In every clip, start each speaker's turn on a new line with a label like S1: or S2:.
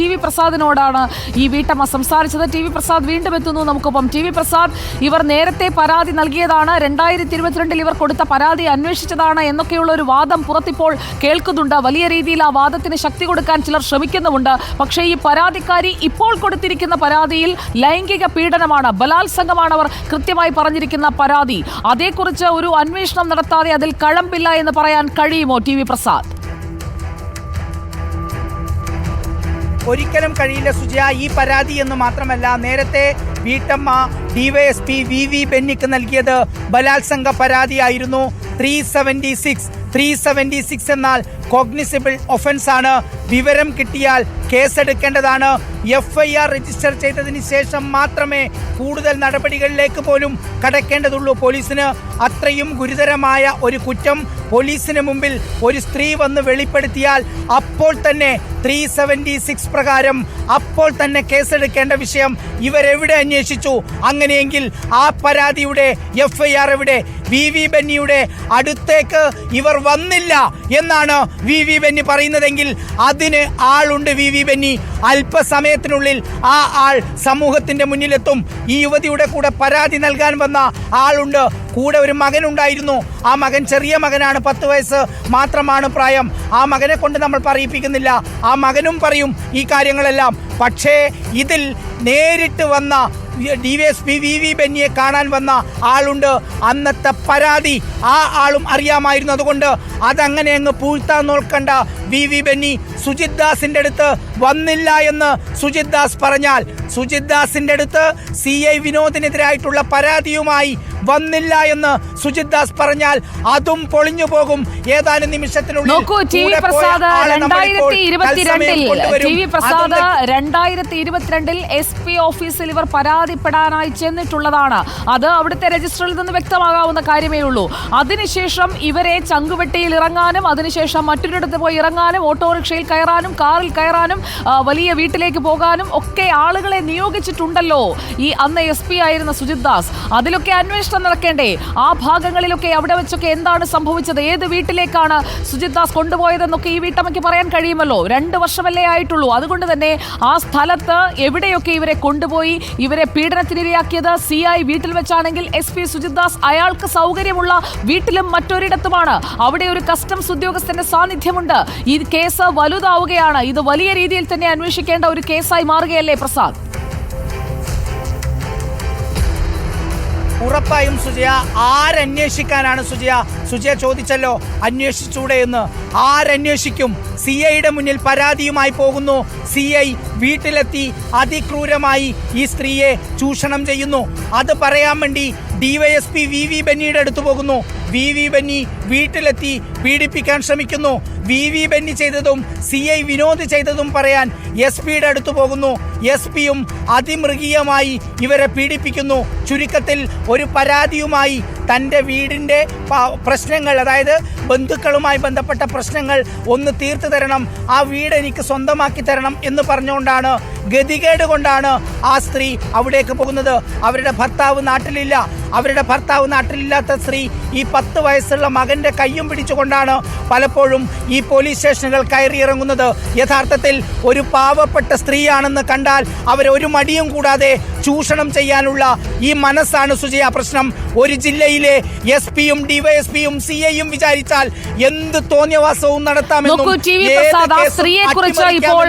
S1: T V പ്രസാദിനോടാണ് ഈ വീട്ടമ്മ സംസാരിച്ചത്. ടി വി പ്രസാദ് വീണ്ടും എത്തുന്നു. നമുക്കൊപ്പം ടി വി പ്രസാദ് ഇവർ നേരത്തെ പരാതി നൽകിയതാണ്. രണ്ടായിരത്തി ഇരുപത്തിരണ്ടിൽ ഇവർ കൊടുത്ത പരാതി അന്വേഷിച്ചതാണ് എന്നൊക്കെയുള്ള ഒരു വാദം പുറത്തിപ്പോൾ കേൾക്കുന്നുണ്ട്. വലിയ രീതിയിൽ ആ വാദത്തിന് ശക്തി കൊടുക്കാൻ ചിലർ ശ്രമിക്കുന്നുമുണ്ട്. പക്ഷേ ഈ പരാതിക്കാരി ഇപ്പോൾ കൊടുത്തിരിക്കുന്ന പരാതിയിൽ ലൈംഗിക പീഡനമാണ്. ബലാത്സംഗമാണ് അവർ കൃത്യമായി പറഞ്ഞിരിക്കുന്ന പരാതി. അതേക്കുറിച്ച് ഒരു അന്വേഷണം നടത്താതെ അതിൽ കഴമ്പില്ല എന്ന് പറയാൻ കഴിയുമോ ടി വി പ്രസാദ്?
S2: ഒരിക്കലും കഴിയില്ല സുജയ. ഈ പരാതി എന്ന് മാത്രമല്ല നേരത്തെ വീട്ടമ്മ ഡിവൈഎസ്പി വി വി ബെന്നിക്ക് നൽകിയത് ബലാത്സംഗ പരാതിയായിരുന്നു. Three seventy six three seventy six എന്നാൽ കോഗ്നിസിബിൾ ഒഫൻസ് ആണ്. വിവരം കിട്ടിയാൽ കേസെടുക്കേണ്ടതാണ്. എഫ് ഐ ആർ രജിസ്റ്റർ ചെയ്തതിന് ശേഷം മാത്രമേ കൂടുതൽ നടപടികളിലേക്ക് പോലും കടക്കേണ്ടതുള്ളൂ പോലീസിന്. അത്രയും ഗുരുതരമായ ഒരു കുറ്റം പോലീസിന് മുമ്പിൽ ഒരു സ്ത്രീ വന്ന് വെളിപ്പെടുത്തിയാൽ അപ്പോൾ തന്നെ ത്രീ സെവന്റി സിക്സ് പ്രകാരം അപ്പോൾ തന്നെ കേസെടുക്കേണ്ട വിഷയം ഇവരെവിടെ അന്വേഷിച്ചു. അങ്ങനെയെങ്കിൽ ആ പരാതിയുടെ എഫ് ഐ ആർ എവിടെ വി വി ബെന്നിയുടെ അടുത്തേക്ക് ഇവർ വന്നില്ല എന്നാണ് വി വി ബെന്നി പറയുന്നതെങ്കിൽ അതിന് ആളുണ്ട് വി വി ബെന്നി. അല്പസമയത്തിനുള്ളിൽ ആ ആൾ സമൂഹത്തിന്റെ മുന്നിലെത്തും. ഈ യുവതിയുടെ കൂടെ പരാതി നൽകാൻ വന്ന ആളുണ്ട്. കൂടെ ഒരു മകനുണ്ടായിരുന്നു. ആ മകൻ ചെറിയ മകനാണ്. പത്ത് വയസ്സ് മാത്രമാണ് പ്രായം. ആ മകനെ കൊണ്ട് നമ്മൾ പറയിപ്പിക്കുന്നില്ല. ആ മകനും പറയും ഈ കാര്യങ്ങളെല്ലാം. പക്ഷേ ഇതിൽ നേരിട്ട് വന്ന D V S P V V ബെന്നിയെ കാണാൻ വന്ന ആളുണ്ട്. അന്നത്തെ പരാതി ആ ആളും അറിയാമായിരുന്നു. അതുകൊണ്ട് അതങ്ങനെ അങ്ങ് പൂഴ്ത്താൻ നോക്കണ്ട വി വി ബെന്നി. സുജിത് ദാസിന്റെ അടുത്ത് വന്നില്ല എന്ന് സുജിത് ദാസ് പറഞ്ഞാൽ സുജിത് ദാസിന്റെ അടുത്ത് സി ഐ വിനോദിനെതിരായിട്ടുള്ള പരാതിയുമായി വന്നില്ല എന്ന് സുജിത് ദാസ് പറഞ്ഞാൽ അതും പൊളിഞ്ഞു പോകും. ഏതാനും നിമിഷത്തിനുള്ളിൽ
S1: നോക്കൂ ടി വി
S2: കൂടെ പോയ
S1: പ്രസാദ്
S2: ആളെ നമ്മളിപ്പോൾ
S1: രണ്ടായിരത്തി ഇരുപത്തിരണ്ടിൽ ടി വി പ്രസാദ് രണ്ടായിരത്തി ഇരുപത്തിരണ്ടിൽ എസ് പി ഓഫീസിൽ ഇവർ പരാതിപ്പെടാനായി ചെന്നിട്ടുള്ളതാണ്. അത് അവിടുത്തെ രജിസ്റ്ററിൽ നിന്ന് വ്യക്തമാകാവുന്ന കാര്യമേ ഉള്ളൂ. അതിനുശേഷം ഇവരെ ചങ്കുവെട്ടിയിൽ ഇറങ്ങാനും അതിനുശേഷം മറ്റൊരിടത്ത് പോയി ഇറങ്ങാനും ഓട്ടോറിക്ഷയിൽ കയറാനും കാറിൽ കയറാനും വലിയ വീട്ടിലേക്ക് പോകാനും ഒക്കെ ആളുകളെ നിയോഗിച്ചിട്ടുണ്ടല്ലോ. ഈ അന്ന് എസ് പി ആയിരുന്ന സുജിത് ദാസ്. അതിലൊക്കെ അന്വേഷണം നടക്കേണ്ടേ? ആ ഭാഗങ്ങളിലൊക്കെ അവിടെ വെച്ചൊക്കെ എന്താണ് സംഭവിച്ചത്? ഏത് വീട്ടിലേക്കാണ് സുജിത് ദാസ് കൊണ്ടുപോയതെന്നൊക്കെ ഈ വീട്ടമ്മയ്ക്ക് പറയാൻ കഴിയുമല്ലോ? രണ്ട് വർഷമല്ലേ ആയിട്ടുള്ളൂ. അതുകൊണ്ട് തന്നെ ആ സ്ഥലത്ത് എവിടെയൊക്കെ ഇവരെ കൊണ്ടുപോയി ഇവരെ പീഡനത്തിനിരയാക്കിയത്? സി ഐ വീട്ടിൽ വെച്ചാണെങ്കിൽ എസ് പി സുജിത് ദാസ് അയാൾക്ക് സൗകര്യമുള്ള വീട്ടിലും മറ്റൊരിടത്തുമാണ്. അവിടെ ഒരു കസ്റ്റംസ് ഉദ്യോഗസ്ഥന്റെ സാന്നിധ്യമുണ്ട്. ഈ കേസ് വലുതാവുകയാണ്. ഇത് വലിയ രീതിയിൽ തന്നെ അന്വേഷിക്കേണ്ട ഒരു കേസായി മാറുകയല്ലേ പ്രസാദ്?
S2: ഉറപ്പായും സുജയ ആരന്വേഷിക്കാനാണ് സുജയ? സുജയ ചോദിച്ചല്ലോ അന്വേഷിച്ചൂടെ എന്ന്. ആരന്വേഷിക്കും? സി ഐയുടെ മുന്നിൽ പരാതിയുമായി പോകുന്നു. സി ഐ വീട്ടിലെത്തി അതിക്രൂരമായി ഈ സ്ത്രീയെ ചൂഷണം ചെയ്യുന്നു. അത് പറയാൻ വേണ്ടി ഡിവൈഎസ്പി വി വി ബെന്നിയുടെ അടുത്ത് പോകുന്നു. വി വി ബെന്നി വീട്ടിലെത്തി പീഡിപ്പിക്കാൻ ശ്രമിക്കുന്നു. വി വി ബെന്നി ചെയ്തതും സി ഐ വിനോദ് ചെയ്തതും പറയാൻ എസ് പിയുടെ അടുത്ത് പോകുന്നു. എസ് പിയും അതിമൃഗീയമായി ഇവരെ പീഡിപ്പിക്കുന്നു. ചുരുക്കത്തിൽ ഒരു പരാതിയുമായി തന്റെ വീടിന്റെ പ്രശ്നങ്ങൾ അതായത് ബന്ധുക്കളുമായി ബന്ധപ്പെട്ട പ്രശ്നങ്ങൾ ഒന്ന് തീർത്തു തരണം ആ വീട് എനിക്ക് സ്വന്തമാക്കി തരണം എന്ന് പറഞ്ഞുകൊണ്ടാണ് ഗതികേട് കൊണ്ടാണ് ആ സ്ത്രീ അവിടേക്ക് പോകുന്നത്. അവരുടെ ഭർത്താവ് നാട്ടിലില്ല. അവരുടെ ഭർത്താവ് നാട്ടിലില്ലാത്ത സ്ത്രീ ഈ പത്ത് വയസ്സുള്ള മകന്റെ കയ്യും പിടിച്ചുകൊണ്ടാണ് പലപ്പോഴും ഈ പോലീസ് സ്റ്റേഷനുകൾ കയറിയിറങ്ങുന്നത് യഥാർത്ഥത്തിൽ ഒരു പാവപ്പെട്ട സ്ത്രീയാണെന്ന് കണ്ടാൽ അവരൊരു മടിയും കൂടാതെ ചൂഷണം ചെയ്യാനുള്ള ഈ മനസ്സാണ് സുജയ പ്രശ്നം. ഒരു ജില്ലയിലെ എസ് പിയും ഡിവൈഎസ്പിയും സി ഐയും വിചാരിച്ചാൽ എന്ത് തോന്നിയവാസവും നടത്താമെന്നും
S1: സ്ത്രീയെ കുറിച്ച് ഇപ്പോൾ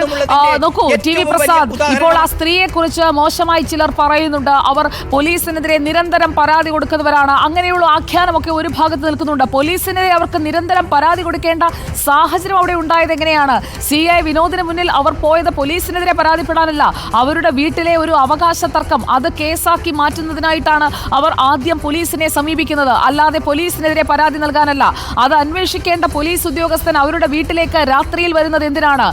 S1: നോക്കൂ ടി വി പ്രസാദ് ഇപ്പോൾ ആ സ്ത്രീയെ കുറിച്ച് മോശമായി ചിലർ പറയുന്നുണ്ട്. അവർ പോലീസിനെതിരെ നിരന്തരം പരാതി കൊടുക്കുന്നവരാണ്. അങ്ങനെയുള്ള ആഖ്യാനമൊക്കെ ഒരു ഭാഗത്ത് നിൽക്കുന്നുണ്ട്. പോലീസിനെതിരെ അവർക്ക് നിരന്തരം പരാതി കൊടുക്കേണ്ട സാഹചര്യം അവിടെ ഉണ്ടായത് എങ്ങനെയാണ്? സി ഐ വിനോദിന് മുന്നിൽ അവർ പോയത് പോലീസിനെതിരെ പരാതിപ്പെടാനല്ല. അവരുടെ വീട്ടിലെ ഒരു അവകാശ തർക്കം അത് കേസാക്കി മാറ്റുന്നതിനായിട്ടാണ് അവർ ആദ്യം പോലീസിനെ സമീപിക്കുന്നത്. അല്ലാതെ പോലീസിനെതിരെ പരാതി നൽകാനല്ല. അത് അന്വേഷിക്കേണ്ട പോലീസ് ഉദ്യോഗസ്ഥൻ അവരുടെ വീട്ടിലേക്ക് രാത്രിയിൽ വരുന്നത് എന്തിനാണ്?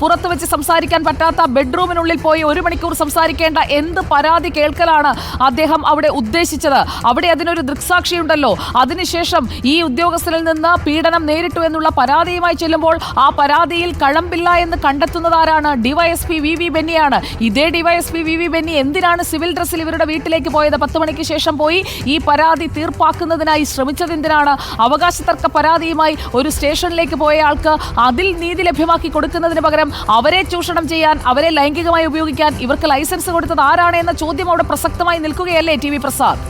S1: പുറത്തു വെച്ച് സംസാരിക്കാൻ പറ്റാത്ത ബെഡ്റൂമിനുള്ളിൽ പോയി ഒരു മണിക്കൂർ സംസാരിക്കേണ്ട എന്ത് പരാതി കേൾക്കലാണ് അദ്ദേഹം അവിടെ ഉദ്ദേശിച്ചത്? അവിടെ അതിനൊരു ദൃക്സാക്ഷിയുണ്ടല്ലോ. അതിനുശേഷം ഈ ഉദ്യോഗസ്ഥനിൽ നിന്ന് പീഡനം നേരിട്ടു എന്നുള്ള പരാതിയുമായി ചെല്ലുമ്പോൾ ആ പരാതിയിൽ കഴമ്പില്ല എന്ന് കണ്ടെത്തുന്നതാരാണ് ഡിവൈഎസ്പി വി വി ബെന്നിയാണ്. ഇതേ ഡിവൈഎസ്പി വി വി ബെന്നി എന്തിനാണ് സിവിൽ ഡ്രസ്സിൽ ഇവരുടെ വീട്ടിലേക്ക് പോയത്? പത്ത് മണിക്ക് ശേഷം പോയി ഈ പരാതി തീർപ്പാക്കുന്നതിനായി ശ്രമിച്ചതെന്തിനാണ് അവകാശ തർക്ക പരാതിയുമായി ഒരു സ്റ്റേഷനിലേക്ക് പോയ ആൾക്ക് അതിൽ നീതി ലഭ്യമാക്കി കൊടുക്കുന്നതിന് പകരം അവരെ ചൂഷണം ചെയ്യാൻ അവരെ ലൈംഗികമായി ഉപയോഗിക്കാൻ ഇവർക്ക് ലൈസൻസ് കൊടുത്തത് ആരാണ് എന്ന ചോദ്യം അവിടെ പ്രസക്തമായി നിൽക്കുകയല്ലേ ടി വി പ്രസാദ്?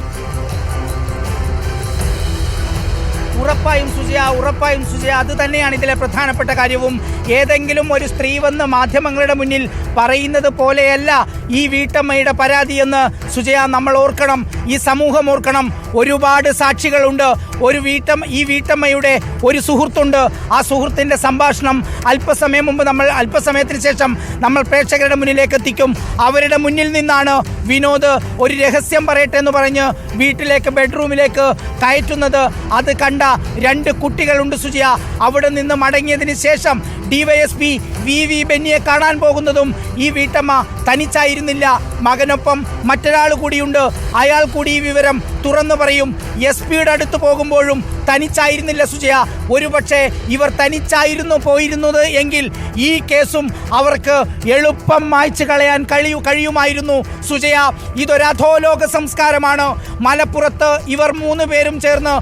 S2: ഉറപ്പായും സുജയ ഉറപ്പായും സുജയ അത് തന്നെയാണ് ഇതിലെ പ്രധാനപ്പെട്ട കാര്യവും. ഏതെങ്കിലും ഒരു സ്ത്രീ വന്ന് മാധ്യമങ്ങളുടെ മുന്നിൽ പറയുന്നത് പോലെയല്ല ഈ വീട്ടമ്മയുടെ പരാതി എന്ന് സുജയ നമ്മൾ ഓർക്കണം. ഈ സമൂഹം ഓർക്കണം. ഒരുപാട് സാക്ഷികളുണ്ട്. ഒരു വീട്ടമ്മ ഈ വീട്ടമ്മയുടെ ഒരു സുഹൃത്തുണ്ട്. ആ സുഹൃത്തിന്റെ സംഭാഷണം അല്പസമയം മുമ്പ് നമ്മൾ അല്പസമയത്തിന് ശേഷം നമ്മൾ പ്രേക്ഷകരുടെ മുന്നിലേക്ക് എത്തിക്കും. അവരുടെ മുന്നിൽ നിന്നാണ് വിനോദ് ഒരു രഹസ്യം പറയട്ടെ എന്ന് പറഞ്ഞ് വീട്ടിലേക്ക് ബെഡ്റൂമിലേക്ക് കയറ്റുന്നത്. അത് കണ്ട രണ്ട് കുട്ടികളുണ്ട് സുജിയ. അവിടെ നിന്ന് മടങ്ങിയതിന് ശേഷം ഡിവൈഎസ്പി വി വി ബെന്നിയെ കാണാൻ പോകുന്നതും ഈ വീട്ടമ്മ തനിച്ചായിരുന്നില്ല. മകനൊപ്പം മറ്റൊരാൾ കൂടിയുണ്ട്. അയാൾ കൂടി ഈ വിവരം തുറന്നു പറയും. എസ് പിയുടെ അടുത്ത് പോകുമ്പോഴും തനിച്ചായിരുന്നില്ല സുജയ. ഒരുപക്ഷെ ഇവർ തനിച്ചായിരുന്നു പോയിരുന്നത് എങ്കിൽ ഈ കേസും അവർക്ക് എളുപ്പം മായ്ച്ചു കളയാൻ കഴിയു കഴിയുമായിരുന്നു. സുജയ ഇതൊരു അധോലോക സംസ്കാരമാണ്. മലപ്പുറത്ത് ഇവർ മൂന്ന് പേരും ചേർന്ന്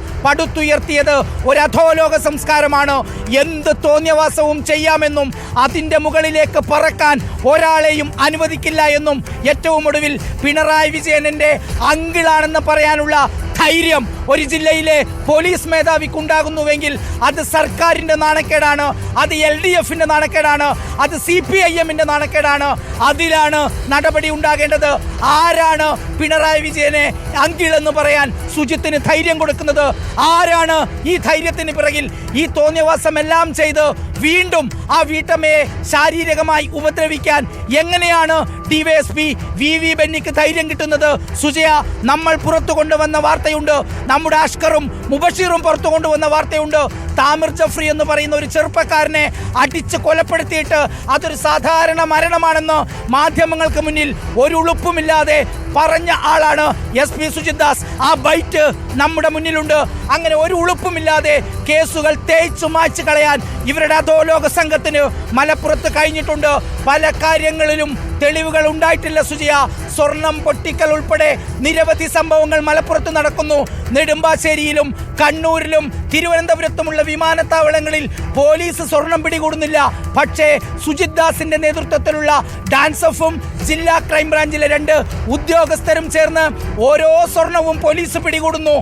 S2: പടുത്തുയർത്തിയത് ഒരു അധോലോക സംസ്കാരമാണ്? എന്ത് തോന്നിയവാസവും ചെയ്യാമെന്നും അതിന്റെ മുകളിലേക്ക് പറക്കാൻ ഒരാളെയും അനുവദിക്കില്ല എന്നും ഏറ്റവും ഒടുവിൽ പിണറായി വിജയനന്റെ അങ്കിളാണെന്ന് പറയാനുള്ള ധൈര്യം ഒരു ജില്ലയിലെ പോലീസ് മേധാവിക്ക് ഉണ്ടാകുന്നുവെങ്കിൽ അത് സർക്കാരിന്റെ നാണക്കേടാണ് അത് എൽ ഡി എഫിന്റെ നാണക്കേടാണ് അത് സി പി ഐ എമ്മിന്റെ നാണക്കേടാണ്. അതിലാണ് നടപടി ഉണ്ടാകേണ്ടത്. ആരാണ് പിണറായി വിജയനെ അങ്കിൾ എന്ന് പറയാൻ സുജിത്തിന് ധൈര്യം കൊടുക്കുന്നത്? ആരാണ് ഈ ധൈര്യത്തിന് പിറകിൽ ഈ തോന്നിയവാസമെല്ലാം ചെയ്ത് വീണ്ടും ആ വീട്ടമ്മയെ ശാരീരികമായി ഉപദ്രവിക്കാൻ എങ്ങനെയാണ് ഡിവൈഎസ്പി വി വി ബെന്നിക്ക് ധൈര്യം കിട്ടുന്നത്? സുജയ നമ്മൾ പുറത്തു കൊണ്ടുവന്ന വാർത്തയുണ്ട്. നമ്മുടെ അഷ്കറും മുബഷീറും പുറത്തു കൊണ്ടുവന്ന വാർത്തയുണ്ട്. താമിർ ജഫ്രി എന്ന് പറയുന്ന ഒരു ചെറുപ്പക്കാരനെ അടിച്ച് കൊലപ്പെടുത്തിയിട്ട് അതൊരു സാധാരണ മരണമാണെന്ന് മാധ്യമങ്ങൾക്ക് മുന്നിൽ ഒരു ഉളുപ്പുമില്ലാതെ പറഞ്ഞ ആളാണ് എസ് പി സുജിത് ദാസ്. ആ ബൈറ്റ് നമ്മുടെ മുന്നിലുണ്ട്. അങ്ങനെ ഒരു ഉളുപ്പുമില്ലാതെ കേസുകൾ തേച്ചു മായ്ച്ചു കളയാൻ ഇവരുടെ അധോലോക സംഘത്തിന് മലപ്പുറത്ത് കഴിഞ്ഞിട്ടുണ്ട്. പല കാര്യങ്ങളിലും തെളിവുകൾ ഉണ്ടായിട്ടില്ല സുജിയ. സ്വർണം പൊട്ടിക്കൽ ഉൾപ്പെടെ നിരവധി സംഭവങ്ങൾ മലപ്പുറത്ത് നടക്കുന്നു. നെടുമ്പാശ്ശേരിയിലും കണ്ണൂരിലും തിരുവനന്തപുരത്തുമുള്ള വിമാനത്താവളങ്ങളിൽ പോലീസ് സ്വർണം പിടികൂടുന്നില്ല. പക്ഷേ സുജിത് ദാസിന്റെ നേതൃത്വത്തിലുള്ള ഡാൻസ് ഓഫും ജില്ലാ ക്രൈംബ്രാഞ്ചിലെ രണ്ട് ഉദ്യോഗസ്ഥരും ചേർന്ന് ഓരോ സ്വർണവും പോലീസ് പിടികൂടുന്നു.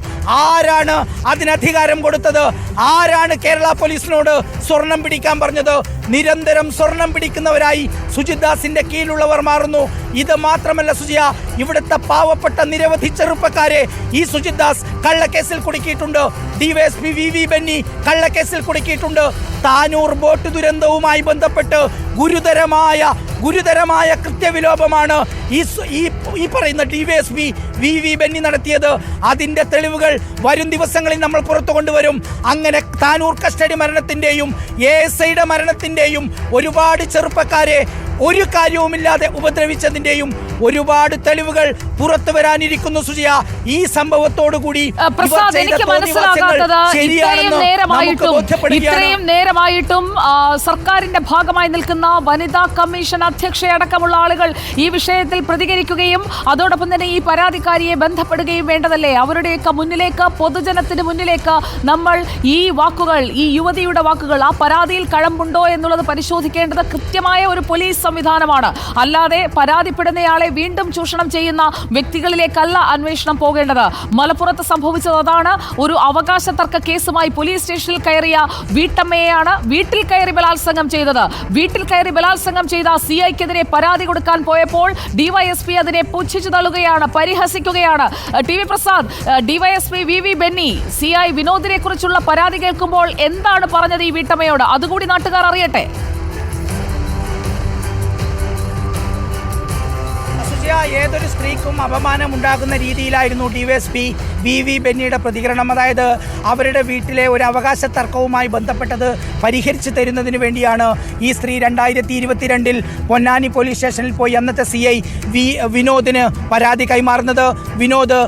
S2: ആരാണ് അതിനധികാരം കൊടുത്തത്? ആരാണ് കേരള പോലീസിനോട് സ്വർണം പിടിക്കാൻ പറഞ്ഞത്? നിരന്തരം സ്വർണം പിടിക്കുന്നവരായി സുജിത് ദാസിന്റെ കീഴിലുള്ളവർ മാറുന്നു. ഇത് മാത്രമല്ല സുജിയ ഇവിടുത്തെ പാവപ്പെട്ട നിരവധി ചെറുപ്പക്കാരെ ഈ സുജിത് ദാസ് കള്ളക്കേസിൽ കുടുക്കിയിട്ടുണ്ട്. ഡിവൈഎസ്പി വി വി ബെന്നി കള്ളക്കേസിൽ കുടുക്കിയിട്ടുണ്ട്. താനൂർ ബോട്ട് ദുരന്തവുമായി ബന്ധപ്പെട്ട് ഗുരുതരമായ ഗുരുതരമായ കൃത്യവിലോപമാണ് ഈ ഈ പറയുന്ന D V S P V V Benny നടത്തിയത്. അതിന്റെ തെളിവുകൾ വരും ദിവസങ്ങളിൽ നമ്മൾ പുറത്തു കൊണ്ടുവരും. അങ്ങനെ താനൂർ കസ്റ്റഡി മരണത്തിന്റെയും എ എസ് ഐയുടെ മരണത്തിന്റെയും ഒരുപാട് ചെറുപ്പക്കാരെ ഒരു കാര്യവുമില്ലാതെ ഉപദ്രവിച്ചതിന്റെയും ഒരുപാട് തെളിവുകൾ പുറത്തു വരാനിരിക്കുന്നു സുജയ. ഈ
S1: സംഭവത്തോടുകൂടി ഇത്രയും നേരമായിട്ടും സർക്കാരിന്റെ ഭാഗമായി നിൽക്കുന്ന വനിതാ കമ്മീഷൻ അധ്യക്ഷയടക്കമുള്ള ആളുകൾ ഈ വിഷയത്തിൽ പ്രതികരിക്കുകയും അതോടൊപ്പം തന്നെ ഈ പരാതിക്കാരിയെ ബന്ധപ്പെടുകയും വേണ്ടതല്ലേ? അവരുടെയൊക്കെ മുന്നിലേക്ക് പൊതുജനത്തിന് മുന്നിലേക്ക് നമ്മൾ ഈ വാക്കുകൾ ഈ യുവതിയുടെ വാക്കുകൾ ആ പരാതിയിൽ കഴമ്പുണ്ടോ എന്നുള്ളത് പരിശോധിക്കേണ്ടത് കൃത്യമായ ഒരു പോലീസ് സംവിധാനമാണ്. അല്ലാതെ പരാതിപ്പെടുന്നയാളെ വീണ്ടും ചൂഷണം ചെയ്യുന്ന വ്യക്തികളിലേക്കല്ല അന്വേഷണം പോകേണ്ടത്. മലപ്പുറത്ത് സംഭവിച്ചത് അതാണ്. ഒരു അവകാശ തർക്ക കേസുമായി പോലീസ് സ്റ്റേഷനിൽ കയറിയ വീട്ടമ്മയെയാണ് വീട്ടിൽ കയറി ബലാത്സംഗം ചെയ്തത്. വീട്ടിൽ കയറി ബലാത്സംഗം ചെയ്ത സി ഐക്കെതിരെ പരാതി കൊടുക്കാൻ പോയപ്പോൾ ഡിവൈഎസ്പി അതിനെ പുച്ഛിച്ചു തള്ളുകയാണ് പരിഹസിക്കുകയാണ്. T V Prasad DYSP V V Benny C I വിനോദിനെ കുറിച്ചുള്ള പരാതി കേൾക്കുമ്പോൾ എന്താണ് പറഞ്ഞത് ഈ വീട്ടമ്മയോട്? അതുകൂടി നാട്ടുകാർ അറിയട്ടെ.
S2: സുജയ ഏതൊരു സ്ത്രീക്കും അപമാനം ഉണ്ടാകുന്ന രീതിയിലായിരുന്നു പി വി വി ബെന്നിയുടെ പ്രതികരണം. അതായത് അവരുടെ വീട്ടിലെ ഒരു അവകാശ തർക്കവുമായി ബന്ധപ്പെട്ടത് പരിഹരിച്ചു തരുന്നതിന് വേണ്ടിയാണ് ഈ സ്ത്രീ രണ്ടായിരത്തി ഇരുപത്തിരണ്ടിൽ പൊന്നാനി പോലീസ് സ്റ്റേഷനിൽ പോയി അന്നത്തെ സി ഐ വി വിനോദിന് പരാതി കൈമാറുന്നത്. വിനോദ്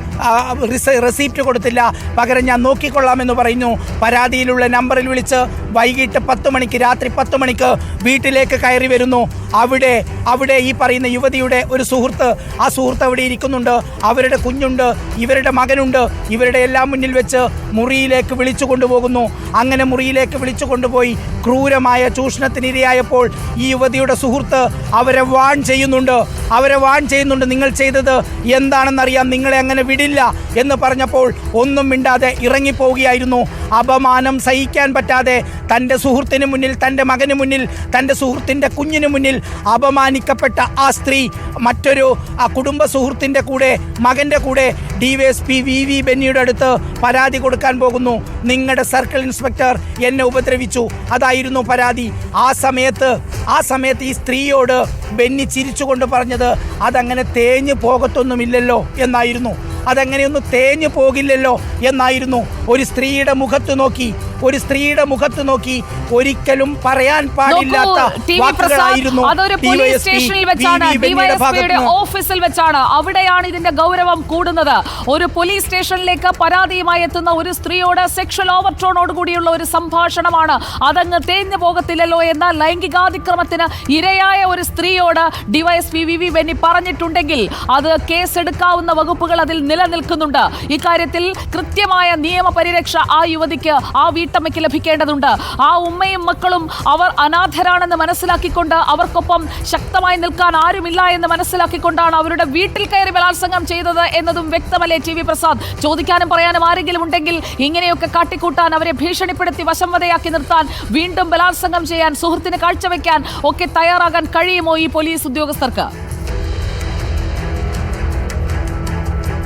S2: റെസിപ്റ്റ് കൊടുത്തില്ല. പകരം ഞാൻ നോക്കിക്കൊള്ളാമെന്ന് പറയുന്നു. പരാതിയിലുള്ള നമ്പറിൽ വിളിച്ച് വൈകിട്ട് പത്ത് മണിക്ക് രാത്രി പത്ത് മണിക്ക് വീട്ടിലേക്ക് കയറി വരുന്നു. അവിടെ അവിടെ ഈ പറയുന്ന യുവതിയുടെ ഒരു സുഹൃത്ത് ആ സുഹൃത്ത് അവിടെ ഇരിക്കുന്നുണ്ട്. അവരുടെ കുഞ്ഞുണ്ട് ഇവരുടെ മകനുണ്ട്. ഇവരുടെ എല്ലാം മുന്നിൽ വെച്ച് മുറിയിലേക്ക് വിളിച്ചു കൊണ്ടുപോകുന്നു. അങ്ങനെ മുറിയിലേക്ക് വിളിച്ചു കൊണ്ടുപോയി ക്രൂരമായ ചൂഷണത്തിനിരയായപ്പോൾ ഈ യുവതിയുടെ സുഹൃത്ത് അവരെ വാൺ ചെയ്യുന്നുണ്ട്. അവരെ വാൺ ചെയ്യുന്നുണ്ട്. നിങ്ങൾ ചെയ്തത് എന്താണെന്നറിയാം നിങ്ങളെ അങ്ങനെ വിടില്ല എന്ന് പറഞ്ഞപ്പോൾ ഒന്നും മിണ്ടാതെ ഇറങ്ങിപ്പോവുകയായിരുന്നു. അപമാനം സഹിക്കാൻ പറ്റാതെ തന്റെ സുഹൃത്തിന് മുന്നിൽ തന്റെ മകന് മുന്നിൽ തന്റെ സുഹൃത്തിന്റെ കുഞ്ഞിന് മുന്നിൽ അപമാനിക്കപ്പെട്ട ആ സ്ത്രീ മറ്റൊരു ആ കുടുംബ സുഹൃത്തിന്റെ കൂടെ മകന്റെ കൂടെ D Y S P V V ബെന്നിയുടെ അടുത്ത് പരാതി കൊടുക്കാൻ പോകുന്നു. നിങ്ങളുടെ സർക്കിൾ ഇൻസ്പെക്ടർ എന്നെ ഉപദ്രവിച്ചു. അതായിരുന്നു പരാതി. ആ സമയത്ത് ആ സമയത്ത് ഈ സ്ത്രീയോട് ബെന്നി ചിരിച്ചുകൊണ്ട് പറഞ്ഞത് അതങ്ങനെ തേഞ്ഞു പോകത്തൊന്നുമില്ലല്ലോ എന്നായിരുന്നു. അതങ്ങനെയൊന്നും തേഞ്ഞു പോകില്ലല്ലോ എന്നായിരുന്നു. ഒരു സ്ത്രീയുടെ മുഖത്ത് നോക്കി ഒരു സ്ത്രീയുടെ മുഖത്ത് നോക്കി ഒരിക്കലും പറയാൻ പാടില്ലാത്ത വാക്കുകളായിരുന്നു
S1: അതൊരു പോലീസ് സ്റ്റേഷനിൽ വെച്ചാണ്. ഡിവൈഎസ്പിയുടെ ഓഫീസിൽ വെച്ചാണ്. അവിടെയാണ് ഇതിന്റെ ഗൗരവം കൂടുന്നത്. ഒരു പോലീസ് സ്റ്റേഷനിലേക്ക് പരാതിയുമായി എത്തുന്ന ഒരു സ്ത്രീയോട് സെക്ഷൽ ഓവർട്രോണോട് കൂടിയുള്ള ഒരു സംഭാഷണമാണ്. അതങ്ങ് തേഞ്ഞു പോകത്തില്ലല്ലോ എന്ന ലൈംഗികാതിക്രമത്തിന് ഇരയായ ഒരു സ്ത്രീയോട് ഡിവൈഎസ്പി വി വി ബെന്നി പറഞ്ഞിട്ടുണ്ടെങ്കിൽ അത് കേസെടുക്കാവുന്ന വകുപ്പുകൾ അതിൽ നിലനിൽക്കുന്നുണ്ട്. ഇക്കാര്യത്തിൽ കൃത്യമായ നിയമപരിരക്ഷ ആ യുവതിക്ക് ആ വീട്ടമ്മയ്ക്ക് ലഭിക്കേണ്ടതുണ്ട്. ആ ഉമ്മയും മക്കളും അവർ അനാഥരാണെന്ന് മനസ്സിലാക്കിക്കൊണ്ട് അവർക്കൊപ്പം ശക്തമായി നിൽക്കാൻ ആരുമില്ല എന്ന് മനസ്സിലാക്കിക്കൊണ്ടാണ് അവരുടെ വീട്ടിൽ കയറി ബലാത്സംഗം ചെയ്തത് എന്നതും വ്യക്തമല്ലേ ടി വി പ്രസാദ്? ചോദിക്കാനും പറയാനും ആരെങ്കിലും ഉണ്ടെങ്കിൽ ഇങ്ങനെയൊക്കെ കാട്ടിക്കൂട്ടാൻ അവരെ ഭീഷണിപ്പെടുത്തി വശംവതയാക്കി നിർത്താൻ വീണ്ടും ബലാത്സംഗം ചെയ്യാൻ സുഹൃത്തിന് കാഴ്ചവെക്കാൻ ഒക്കെ തയ്യാറാകാൻ കഴിയുമോ ഈ പോലീസ് ഉദ്യോഗസ്ഥർക്ക്?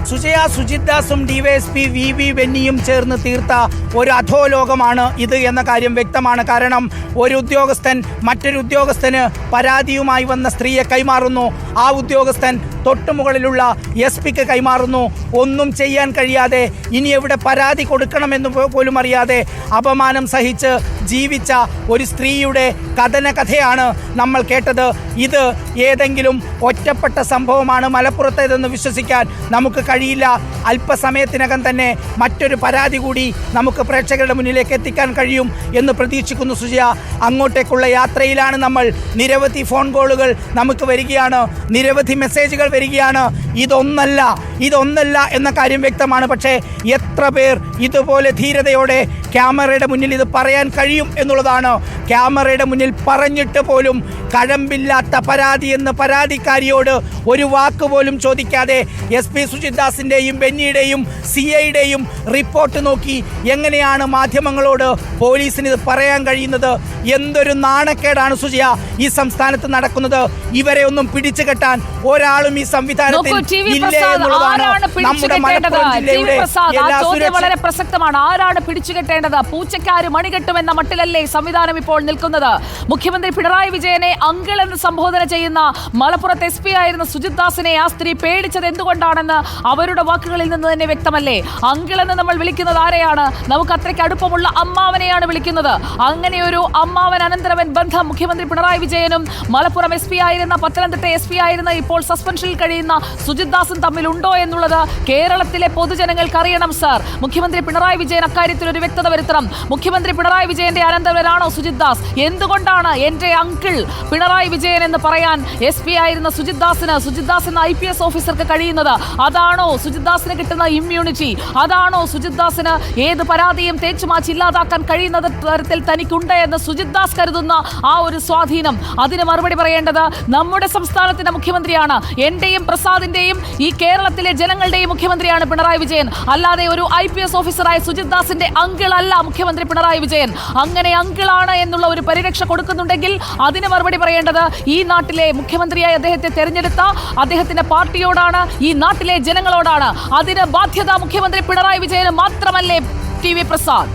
S2: സുജയ സുജിത് ദാസും ഡിവൈഎസ്പി വി വി വെന്നിയും ചേർന്ന് തീർത്ത ഒരു അധോലോകമാണ് ഇത് എന്ന കാര്യം വ്യക്തമാണ്. കാരണം ഒരു ഉദ്യോഗസ്ഥൻ മറ്റൊരു ഉദ്യോഗസ്ഥന് പരാതിയുമായി വന്ന സ്ത്രീയെ കൈമാറുന്നു. ആ ഉദ്യോഗസ്ഥൻ തൊട്ടുമുകളിലുള്ള എസ് പിക്ക് കൈമാറുന്നു. ഒന്നും ചെയ്യാൻ കഴിയാതെ ഇനി എവിടെ പരാതി കൊടുക്കണമെന്ന് പോലും അറിയാതെ അപമാനം സഹിച്ച് ജീവിച്ച ഒരു സ്ത്രീയുടെ കഥന കഥയാണ് നമ്മൾ കേട്ടത്. ഇത് ഏതെങ്കിലും ഒറ്റപ്പെട്ട സംഭവമാണ് മലപ്പുറത്തേതെന്ന് വിശ്വസിക്കാൻ നമുക്ക് കഴിയില്ല. അല്പസമയത്തിനകം തന്നെ മറ്റൊരു പരാതി കൂടി നമുക്ക് പ്രേക്ഷകരുടെ മുന്നിലേക്ക് എത്തിക്കാൻ കഴിയും എന്ന് പ്രതീക്ഷിക്കുന്നു സുജയ. അങ്ങോട്ടേക്കുള്ള യാത്രയിലാണ് നമ്മൾ. നിരവധി ഫോൺ കോളുകൾ നമുക്ക് വരികയാണ്. നിരവധി മെസ്സേജുകൾ വരികയാണ്. ഇതൊന്നല്ല ഇതൊന്നല്ല എന്ന കാര്യം വ്യക്തമാണ്. പക്ഷേ എത്ര പേർ ഇതുപോലെ ധീരതയോടെ ക്യാമറയുടെ മുന്നിൽ ഇത് പറയാൻ കഴിയും എന്നുള്ളതാണ്. ക്യാമറയുടെ മുന്നിൽ പറഞ്ഞിട്ട് പോലും കഴമ്പില്ലാത്ത പരാതി എന്ന് പരാതിക്കാരിയോട് ഒരു വാക്ക് പോലും ചോദിക്കാതെ എസ് പി സുജിത്ദാസിന്റെയും ബെന്നിയുടെയും സി ഐയുടെയും റിപ്പോർട്ട് നോക്കി എങ്ങനെയാണ് മാധ്യമങ്ങളോട് പോലീസിന് ഇത് പറയാൻ കഴിയുന്നത്? എന്തൊരു നാണക്കേടാണ് സുജിയ ഈ സംസ്ഥാനത്ത് നടക്കുന്നത്? ഇവരെ ഒന്നും പിടിച്ചു കെട്ടാൻ ഒരാളും ഈ സംവിധാനത്തിൽ ഇല്ലേ എന്നുള്ളതാണ് നമ്മുടെ മലപ്പുറം ജില്ലയുടെ എല്ലാ സുരക്ഷ
S1: വളരെ പ്രസക്തമാണ്. ആരാണ് പിടിച്ചു കെട്ടേണ്ടത്? പൂച്ചക്കാര് മണികെട്ടുമെന്ന മട്ടിലല്ലേ സംവിധാനം ഇപ്പോൾ നിൽക്കുന്നത്? മുഖ്യമന്ത്രി പിണറായി വിജയനെ അങ്കിൾ എന്ന് സംബോധന ചെയ്യുന്ന മലപ്പുറത്ത് എസ് പി ആയിരുന്ന സുജിത് ദാസിനെ ആ സ്ത്രീ പേടിച്ചത് എന്തുകൊണ്ടാണെന്ന് അവരുടെ വാക്കുകളിൽ നിന്ന് തന്നെ വ്യക്തമല്ലേ? അങ്കിൾ എന്ന് നമ്മൾ വിളിക്കുന്നത് ആരെയാണ്? നമുക്ക് അത്രയ്ക്ക് അടുപ്പമുള്ള അമ്മാവനെയാണ് വിളിക്കുന്നത്. അങ്ങനെ ഒരു അമ്മാവൻ അനന്തരവൻ ബന്ധം മുഖ്യമന്ത്രി പിണറായി വിജയനും മലപ്പുറം എസ് പി ആയിരുന്ന പത്തനംതിട്ട എസ് പി ആയിരുന്ന ഇപ്പോൾ സസ്പെൻഷനിൽ കഴിയുന്ന സുജിത് ദാസും തമ്മിലുണ്ടോ എന്നുള്ളത് കേരളത്തിലെ പൊതുജനങ്ങൾക്ക് അറിയണം സാർ. മുഖ്യമന്ത്രി പിണറായി വിജയൻ അക്കാര്യത്തിൽ ഒരു വ്യക്തത വരുത്തണം മുഖ്യമന്ത്രി പിണറായി വിജയന്റെ അനന്തവരാണോ സുജിത് ദാസ്? എന്തുകൊണ്ടാണ് എന്റെ അങ്കിൾ പിണറായി വിജയൻ എന്ന് പറയാൻ എസ് പി ആയിരുന്ന സുജിത് ദാസിന് സുജിത് ദാസ് എന്ന ഐ പി എസ് ഓഫീസർക്ക് കഴിയുന്നത്? അതാണോ സുജിത് ദാസിന് കിട്ടുന്ന ഇമ്മ്യൂണിറ്റി അതാണോ സുജിത് ദാസിന് ഏത് പരാതിയും തേച്ചുമാച്ച് ഇല്ലാതാക്കാൻ കഴിയുന്ന തരത്തിൽ തനിക്കുണ്ട് എന്ന് സുജിത് ദാസ് കരുതുന്ന ആ ഒരു സ്വാധീനം? അതിന് മറുപടി പറയേണ്ടത് നമ്മുടെ സംസ്ഥാനത്തിന്റെ മുഖ്യമന്ത്രിയാണ്. എന്റെയും പ്രസാദിന്റെയും ഈ കേരളത്തിലെ ജനങ്ങളുടെയും മുഖ്യമന്ത്രിയാണ് പിണറായി വിജയൻ. അല്ലാതെ ഒരു ഐ പി എസ് ഓഫീസറായ സുജിത് ദാസിന്റെ അങ്കിൾ അല്ല മുഖ്യമന്ത്രി പിണറായി വിജയൻ. അങ്ങനെ അങ്കിളാണ് എന്നുള്ള ഒരു പരിരക്ഷ കൊടുക്കുന്നുണ്ടെങ്കിൽ അതിന് മറുപടി പറയേണ്ടത് ഈ നാട്ടിലെ മുഖ്യമന്ത്രിയായി അദ്ദേഹത്തെ തെരഞ്ഞെടുത്ത അദ്ദേഹത്തിന്റെ പാർട്ടിയോടാണ് ഈ നാട്ടിലെ ജനങ്ങളോടാണ്. അതിന് ബാധ്യത മുഖ്യമന്ത്രി പിണറായി വിജയന് മാത്രമല്ലേ ടി വി പ്രസാദ്?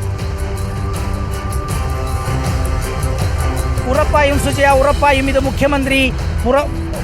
S2: ഉറപ്പായും സുജയ ഉറപ്പായും ഇത് മുഖ്യമന്ത്രി പുറ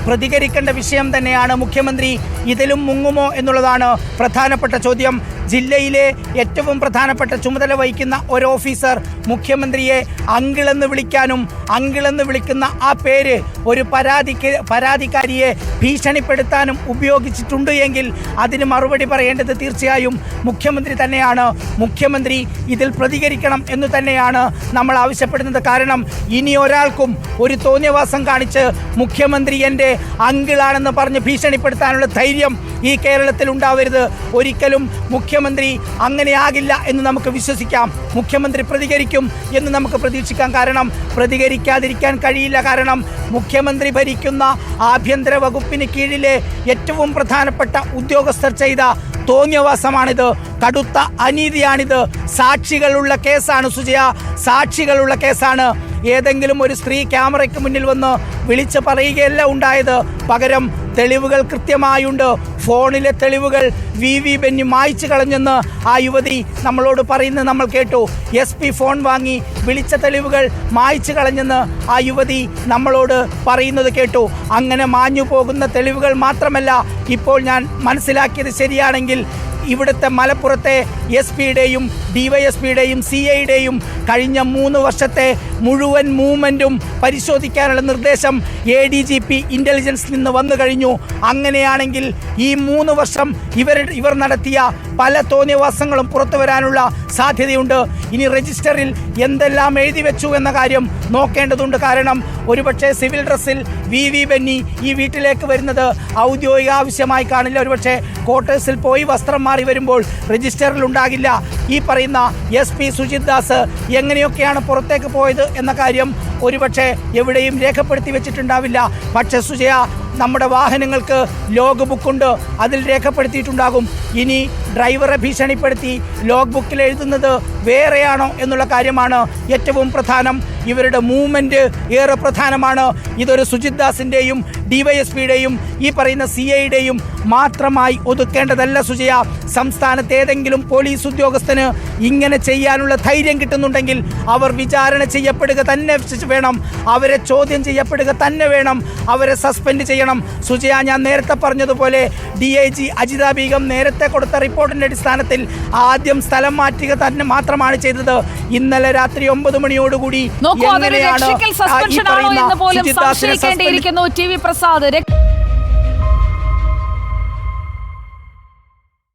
S2: പ്രതികരിക്കേണ്ട വിഷയം തന്നെയാണ്. മുഖ്യമന്ത്രി ഇതിലും മുങ്ങുമോ എന്നുള്ളതാണ് പ്രധാനപ്പെട്ട ചോദ്യം. ജില്ലയിലെ ഏറ്റവും പ്രധാനപ്പെട്ട ചുമതല വഹിക്കുന്ന ഒരു ഓഫീസർ മുഖ്യമന്ത്രിയെ അങ്കിളെന്ന് വിളിക്കാനും അങ്കിളെന്ന് വിളിക്കുന്ന ആ പേര് ഒരു പരാതിക്ക് പരാതിക്കാരിയെ ഭീഷണിപ്പെടുത്താനും ഉപയോഗിച്ചിട്ടുണ്ട് എങ്കിൽ അതിന് മറുപടി പറയേണ്ടത് തീർച്ചയായും മുഖ്യമന്ത്രി തന്നെയാണ്. മുഖ്യമന്ത്രി ഇതിൽ പ്രതികരിക്കണം എന്ന് തന്നെയാണ് നമ്മൾ ആവശ്യപ്പെടുന്നത്. കാരണം ഇനി ഒരാൾക്കും ഒരു തോന്നിയവാസം കാണിച്ച് മുഖ്യമന്ത്രി എന്റെ അങ്കിളാണെന്ന് പറഞ്ഞ് ഭീഷണിപ്പെടുത്താനുള്ള ധൈര്യം ഈ കേരളത്തിൽ ഉണ്ടാവരുത്. ഒരിക്കലും മുഖ്യമന്ത്രി അങ്ങനെയാകില്ല എന്ന് നമുക്ക് വിശ്വസിക്കാം. മുഖ്യമന്ത്രി പ്രതികരിക്കും എന്ന് നമുക്ക് പ്രതീക്ഷിക്കാം. കാരണം പ്രതികരിക്കാതിരിക്കാൻ കഴിയില്ല. കാരണം മുഖ്യമന്ത്രി ഭരിക്കുന്ന ആഭ്യന്തര വകുപ്പിന് കീഴിലെ ഏറ്റവും പ്രധാനപ്പെട്ട ഉദ്യോഗസ്ഥർ ചെയ്ത തോന്നിയവാസമാണിത്. കടുത്ത അനീതിയാണിത്. സാക്ഷികളുള്ള കേസാണ് സുജയ. സാക്ഷികളുള്ള കേസാണ് ഏതെങ്കിലും ഒരു സ്ത്രീ ക്യാമറയ്ക്ക് മുന്നിൽ വന്ന് വിളിച്ച് പറയുകയല്ല ഉണ്ടായത്. പകരം തെളിവുകൾ കൃത്യമായുണ്ട്. ഫോണിലെ തെളിവുകൾ വി വി ബെന്നി മായ്ച്ചു കളഞ്ഞെന്ന് ആ യുവതി നമ്മളോട് പറയുന്നത് നമ്മൾ കേട്ടു. എസ് പി ഫോൺ വാങ്ങി വിളിച്ച തെളിവുകൾ മായ്ച്ചു കളഞ്ഞെന്ന് ആ യുവതി നമ്മളോട് പറയുന്നത് കേട്ടു. അങ്ങനെ മാഞ്ഞു പോകുന്ന തെളിവുകൾ മാത്രമല്ല ഇപ്പോൾ ഞാൻ മനസ്സിലാക്കിയത് ശരിയാണെങ്കിൽ ഇവിടുത്തെ മലപ്പുറത്തെ എസ് പിയുടെയും ഡിവൈഎസ്പിയുടെയും സി ഐയുടെയും കഴിഞ്ഞ മൂന്ന് വർഷത്തെ മുഴുവൻ മൂവ്മെന്റും പരിശോധിക്കാനുള്ള നിർദ്ദേശം എ ഡി ജി പി ഇന്റലിജൻസിൽ നിന്ന് വന്നു കഴിഞ്ഞു. അങ്ങനെയാണെങ്കിൽ ഈ മൂന്ന് വർഷം ഇവർ ഇവർ നടത്തിയ പല തോന്നിയവാസങ്ങളും പുറത്തു വരാനുള്ള സാധ്യതയുണ്ട്. ഇനി രജിസ്റ്ററിൽ എന്തെല്ലാം എഴുതി വെച്ചു എന്ന കാര്യം നോക്കേണ്ടതുണ്ട്. കാരണം ഒരുപക്ഷെ സിവിൽ ഡ്രസ്സിൽ വി വി ബെന്നി ഈ വീട്ടിലേക്ക് വരുന്നത് ഔദ്യോഗിക ആവശ്യമായി കാണില്ല. ഒരുപക്ഷെ ക്വാർട്ടേഴ്സിൽ പോയി വസ്ത്രം മാറി വരുമ്പോൾ രജിസ്റ്ററിൽ ഉണ്ടാകില്ല. ഈ പറയുന്ന എസ് പി സുജിത് ദാസ് എങ്ങനെയൊക്കെയാണ് പുറത്തേക്ക് പോയത് എന്ന കാര്യം ഒരുപക്ഷെ എവിടെയും രേഖപ്പെടുത്തി വെച്ചിട്ടുണ്ടാവില്ല. പക്ഷേ സുജയ നമ്മുടെ വാഹനങ്ങൾക്ക് ലോഗ് ബുക്കുണ്ട് അതിൽ രേഖപ്പെടുത്തിയിട്ടുണ്ടാകും. ഇനി ഡ്രൈവറെ ഭീഷണിപ്പെടുത്തി ലോഗ് ബുക്കിൽ എഴുതുന്നത് വേറെയാണോ എന്നുള്ള കാര്യമാണ് ഏറ്റവും പ്രധാനം. ഇവരുടെ മൂവ്മെന്റ് ഏറെ പ്രധാനമാണ്. ഇതൊരു സുജിത് ദാസിന്റെയും ഡി വൈ എസ് പിയുടെയും ഈ പറയുന്ന സി ഐയുടെയും മാത്രമായി ഒതുക്കേണ്ടതല്ല സുജയ. സംസ്ഥാനത്ത് ഏതെങ്കിലും പോലീസ് ഉദ്യോഗസ്ഥന് ഇങ്ങനെ ചെയ്യാനുള്ള ധൈര്യം കിട്ടുന്നുണ്ടെങ്കിൽ അവർ വിചാരണ ചെയ്യപ്പെടുക തന്നെ വേണം. അവരെ ചോദ്യം ചെയ്യപ്പെടുക തന്നെ വേണം. അവരെ സസ്പെൻഡ് ചെയ്യണം. സുജയ ഞാൻ നേരത്തെ പറഞ്ഞതുപോലെ D I G Ajitha Begum നേരത്തെ കൊടുത്ത റിപ്പോർട്ടിന്റെ അടിസ്ഥാനത്തിൽ ആദ്യം സ്ഥലം മാറ്റുക തന്നെ മാത്രമാണ് ചെയ്തത്. ഇന്നലെ രാത്രി ഒമ്പത് മണിയോടുകൂടി എങ്ങനെയാണ് ഈ പറയുന്ന
S1: എന്ന് പോലും
S2: സുജിത് ദാസിനെ
S1: സംശയിക്കേണ്ടിയിരിക്കുന്നു ടി വി പ്രസാദ്.